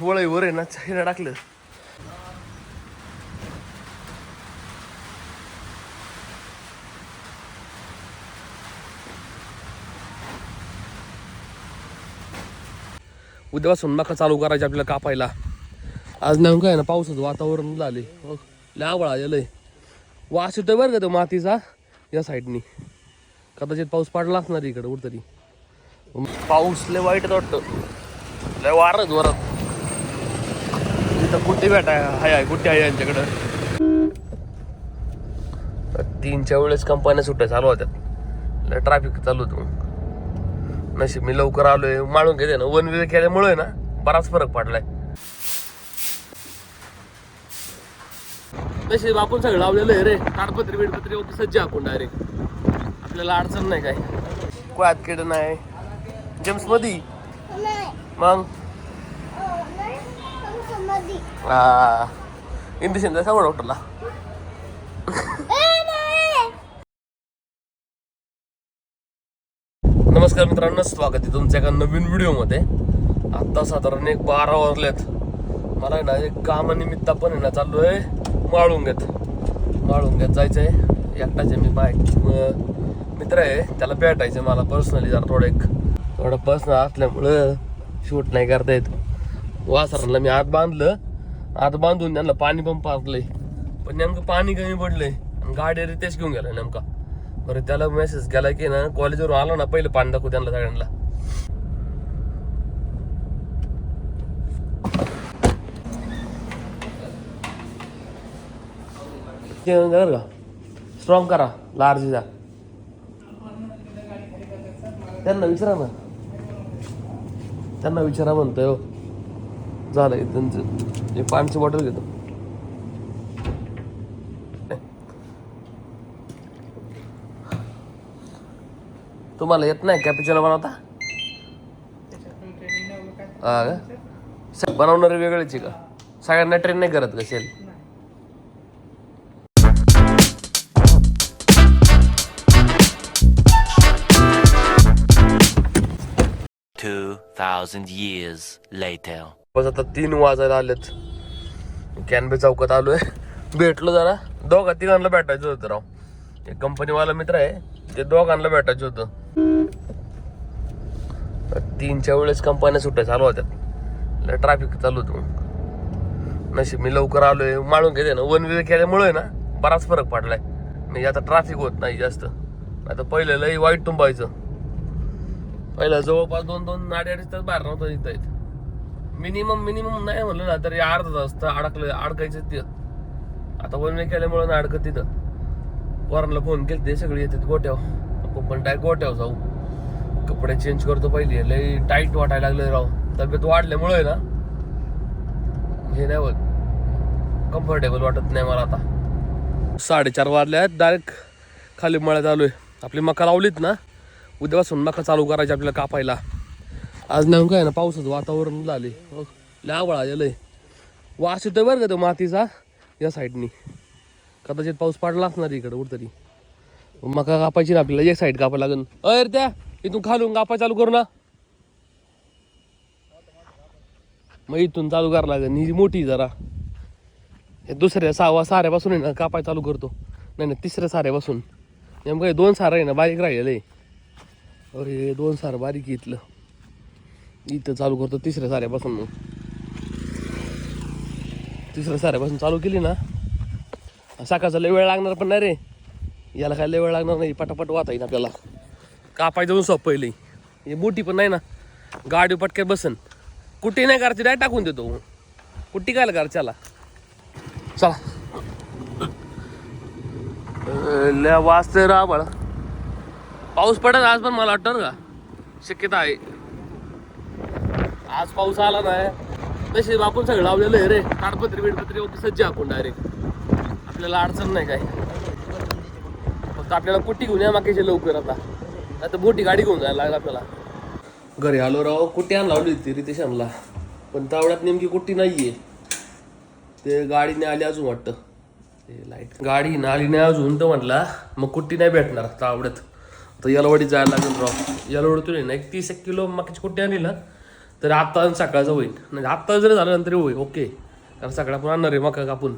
वळईवर आहे ना हिरा टाकलं. उद्यापासून मका चालू करायची आपल्याला कापायला. आज नेमकं आहे ना पावसाचं वातावरण झाले हो आलेलं वास येतोय बरं का तो मातीचा या साईडनी. कदाचित पाऊस पडला असणार इकडं कुठतरी. पाऊस लय वाईट वाटतं. लय वारच वरत इथं कुठे भेटा हाय हाय कुठे आहे यांच्याकडं? तीनच्या वेळेस कंपन्या सुट्ट्या चालू होत्या ट्रॅफिक चालू होतं नशीब मी लवकर आलोय. माळून घेते ना. वन वे केल्यामुळे ना बराच फरक पडलाय. नशीब आपण सगळं लावलेलं आहे रे. ताडपत्री बिडपत्री ओके सज्ज आपण डायरेक्ट आपल्याला अडचण नाही काय कोयात किड नाही. जेम्स मधी. मग? इंजेक्शन द्या सांगा डॉक्टरला. नमस्कार मित्रांनो स्वागत आहे तुमच्या एका नवीन व्हिडिओमध्ये आत्ता साधारण एक बारा वाजलेत मला ना एक कामानिमित्त पण आहे ना चाललो आहे माळुंग्यात माळुंग्यात जायचं आहे एकटाच मी बाय मित्र आहे त्याला भेटायचं मला पर्सनली जरा थोडं एक थोडं पर्सनल असल्यामुळं शूट नाही करता येत वासरांना मी आत बांधलं. आत बांधून त्यांना पाणी पण पाजलंय. पण नेमकं पाणी कमी पडलंय. आणि गाडी रितेश घेऊन गेला नेमका. बरं त्याला मेसेज केला की ना कॉलेजवरून आला ना पहिलं पाणी दाखवू त्यांना सगळ्यांना. का? स्ट्रॉंग करा लार्ज द्या त्यांना विचारा ना. त्यांना विचारा म्हणतोय हो. झालं त्यांचं. हे पाण्याची बॉटल घेतो. तुम्हाला येत नाही कॅपिचनो बनवता? हा का? बनवणारे वेगळेच आहे का? सगळ्यांना ट्रेन नाही करत का सेल Two thousand years later. बस आता तीन वाजायला आलेत. कॅनबे चौकात आलोय. भेटलो जरा. दोघा तिघांना भेटायचं होतं राव. एक कंपनीवाला मित्र आहे. ते दोघांना भेटायचं होतं. तीनच्या वेळेस कंपन्या सुट्ट्या चालू होत्या. ट्रॅफिक चालू होतं नशीब मी लवकर आलोय. माळून घेते ना. वन वे केल्यामुळे ना बराच फरक पडलाय. म्हणजे आता ट्रॅफिक होत नाही जास्त. आता पहिलं लई वाईट तुंबायचं. पहिलं जवळपास दोन दोन अडी अडीच तास बाहेर नव्हतं निघता येत. मिनिमम मिनिमम नाही म्हणलं ना तरी अर्धा तास तर अडकलं अडकायचं ते. आता वन केल्यामुळे ना अडकत तिथं. वरांना फोन केले ते सगळे येतात गोट्यावर. आपण पण डायरेक्ट गोट्यावर जाऊ. कपडे चेंज करतो पहिले लई टाईट वाटायला लागले राव. तब्येत वाढल्यामुळे ना हे नाही होत. कम्फर्टेबल वाटत नाही मला आता. साडेचार वाजले आहेत डायरेक्ट खाली मळ्यात आहे आपली मका लावलीत ना उद्यापासून मका चालू करायची आपल्याला कापायला. आज नेमकं आहे ना पावसाचं वातावरण झाले हो लय आवळा आलेलं वास येतोय बरं का तो मातीचा? या साईडनी कदाचित पाऊस पडला असणार इकडं कुठतरी. मका कापायची ना आपल्याला एक साईड कापायला लागेल अरे त्या इथून खालून कापाय चालू करू ना. मग इथून चालू करावं लागेल ही मोठी जरा. हे दुसऱ्या सहावा साऱ्यापासून आहे ना कापाय चालू करतो. नाही नाही तिसऱ्या साऱ्यापासून. नेमकं हे दोन सारं आहे ना बारीक राहिलेलं आहे. अरे दोन सार बारीक आहे इथलं. इथं चालू करतो तिसऱ्या साऱ्यापासून मग. तिसऱ्या साऱ्यापासून चालू केली ना सकाळचा लय वेळ लागणार पण नाही रे. याला काय लय वेळ लागणार नाही पटापट वाता येईल आपल्याला. कापाय जाऊन सोप पहिले हे मोठी पण नाही ना. गाडी पटक्यात बसन. कुठे नाही करायची डाय टाकून देतो. कुठे काय कर चला चला. अं, राबळ बाळा पाऊस पडत आज पण मला वाटतं का. शक्यता आहे. आज पाऊस आला नाही. तसे आपण सगळं लावलेलं आहे रे. ताडपत्री बिडपत्री ओके सज्ज आपण डायरेक्ट आपल्याला अडचण नाही काय फक्त आपल्याला कुट्टी घेऊन या मागेचे लवकर आता. आता मोठी गाडी घेऊन जायला लागेल आपल्याला. घरी आलो राव कुट्टी आण लावली होती रितेशनला पण तावड्यात नेमकी कुट्टी नाहीये. ते गाडीने आली अजून वाटतं. ते लाइट गाडी ना आली नाही अजून तर म्हटला मग कुट्टी नाही भेटणार तावड्यात. तर यालवाडी जायला लागेल राव. यालवाडीतून आहे ना एक तीस एक किलो मकाची कुट्टी आणली ना तर आत्ता सकाळचं होईल. म्हणजे आत्ता जरी झालं नंतर तरी होईल. ओके. कारण सकाळ पण आणणार आहे मका कापून.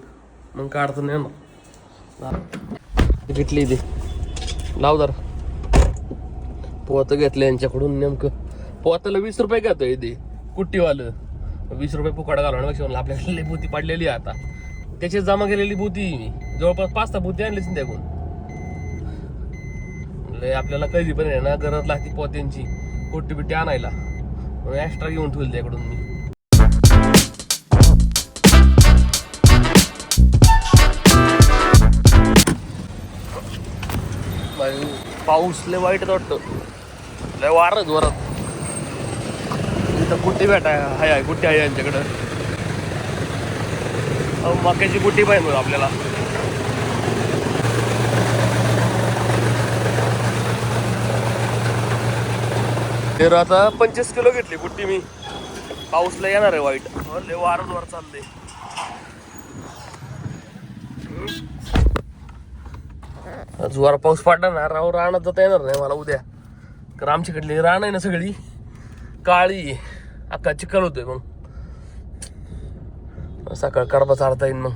मग काय अडचण नाही येणार. घेतली ते लावदार पोतं घेतलं यांच्याकडून नेमकं. पोहताला वीस रुपये घेतोय ते कुट्टीवालं. वीस रुपये फुकाडा घालवण्यापेक्षा म्हणलं आपल्याकडे लई बुती पडलेली आहे आता. त्याची जमा केलेली बुती मी. जवळपास पाच सहा बुती आणलीच ना त्याकडून. लय आपल्याला कधी पण आहे ना. गरज लागते पोत्यांची. कुट्टी बिट्टी आणायला. एक्स्ट्रा घेऊन ठेवली त्याकडून मी. पाऊस लय वाईट वाटतं. लय वार जोरात. इथं गुट्टी भेट हाय हाय गुट्टी आहे यांच्याकडं. अहो, मक्याची गुट्टी पाहिजे आपल्याला. तर आता पंचवीस किलो घेतली गुट्टी मी. पाऊसला येणार आहे वाईट. लय वारं जोर चाललंय. जोर पाऊस पडला ना राव रानात जाता येणार नाही मला उद्या. कारण आमच्याकडली रान आहे ना सगळी काळी अक्का चिखल होतोय मग. सकाळ कडबा चालता येईल मग.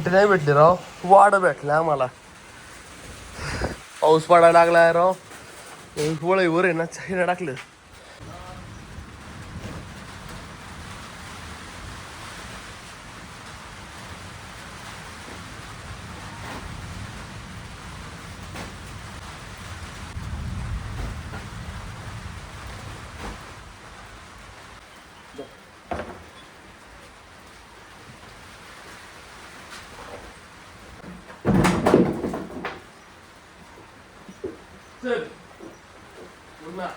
कुठे नाही भेटली राव. वाड भेटलं आम्हाला. पाऊस पडायला लागलाय राव. वळईवर आहे ना चायना टाकलं. चल. पुन्हा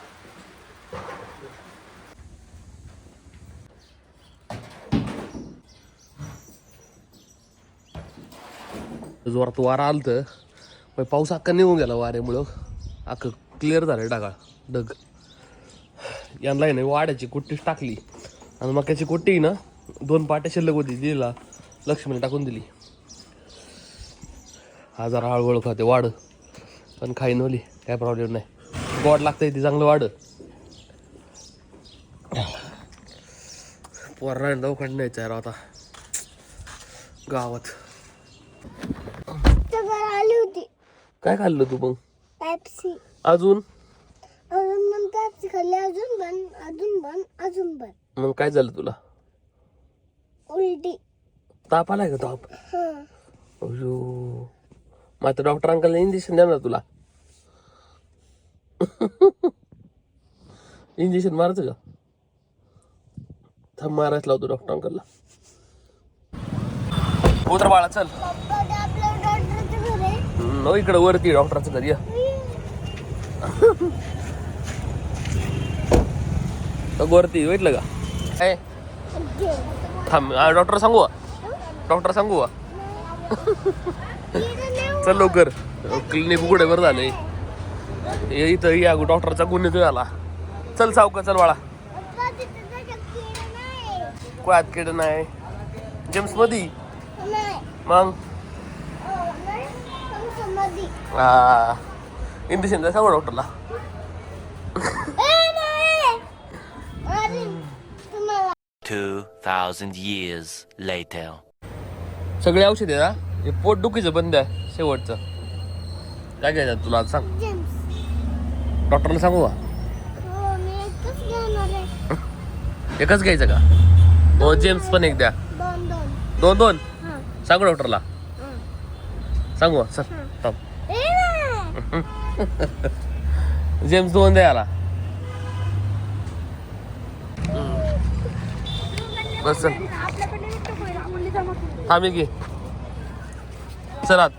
जोरात वारा आलत. पाऊस अख्खा निघून गेला वाऱ्यामुळं. अख्खं क्लिअर झालं डागा डग यांना आहे ना वाड्याची कुट्टीच टाकली. आणि मक्याची कुट्टी ना दोन पाट्या शिल्लक होती दिला. लक्ष्मीने टाकून दिली. हा जरा हळूहळू खाते वाढ. पण खाईन होली काय प्रॉब्लेम नाही. गोड लागतंय ती चांगलं वाढ. पोरांना न्यायचं आहे राव आता. गावात. तर आली होती. काय खाल्लं तू मग? पॅप्सी अजून? अजून पण पॅप्सी खाल्ली. अजून बन अजून बन अजून बन. मग काय झालं तुला? उलटी. ताप आलाय का ताप? अयो. मग आता डॉक्टर अंकलने इंजेक्शन देणार तुला? इंजेक्शन मारायचं का? थांब मारायच लावतो डॉक्टर अंकलला. उतर बाळा चल. न इकडं वरती डॉक्टरचं घरी या. वरती भेटलं का? काय थांब डॉक्टर सांगू? डॉक्टर सांगू? चल लवकर. क्लिनिक उघडे बरं झालंय. हे इथं या डॉक्टरचा गुन्हे तो आला चल सावका चल बाळा. कोयात किड नाही? जेम्स मधी मग. हा. इंजेक्शन द्या सांगू डॉक्टरला. ए, नाही. अरे, तुम्हाला 2,000 years later. सगळे औषध आहे ना हे पोट दुखीचं बंद आहे शेवटचं. काय घ्यायचं तुला सांग. डॉक्टरला सांगू का? हो मी एकच घेणार आहे. एकच घ्यायचं का? हो जेम्स पण एक द्या. दोन दोन. दोन दोन? हा. सांगू डॉक्टरला. हा. सांगू का? चल थांब. ए, नाही. जेम्स दोन द्या याला. बस चल. आपल्याकडे जमा करू. थांब घे. चल आत.